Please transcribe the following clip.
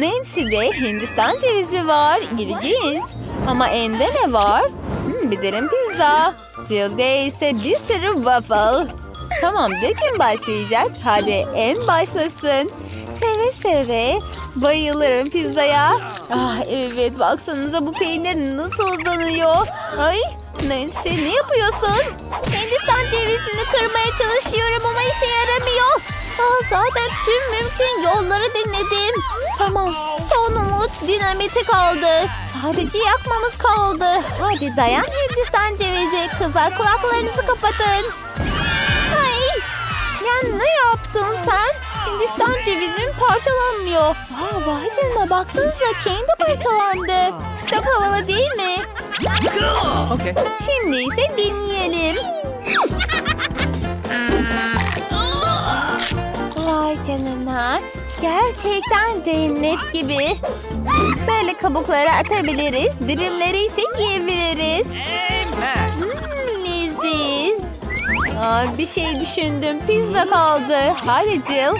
Nancy'de Hindistan cevizi var. İlginç. Ama Ende ne var? Hmm, bir dilim pizza. Jill'de ise bir sürü waffle. Tamam bir kim başlayacak? Hadi en başlasın. Seve seve. Bayılırım pizzaya. Ah evet baksanıza bu peynir nasıl uzanıyor. Ay Nancy ne yapıyorsun? Hindistan cevizini kırmaya çalışıyorum. Ah, zaten tüm mümkün yolları denedim. Tamam son umut dinamiti kaldı. Sadece yakmamız kaldı. Hadi dayan Hindistan cevizi. Kızlar kulaklarınızı kapatın. Ay! Ya ne yaptın sen? Hindistan cevizim parçalanmıyor. Aa, vay canına baksanıza kendi parçalandı. Çok havalı değil mi? Okay. Şimdi ise dinleyelim. Vay canına. Gerçekten cennet gibi. Böyle kabukları atabiliriz. Dilimleri ise yiyebiliriz. Hmm, leziz. Aa, bir şey düşündüm. Pizza kaldı. Hadi Jill.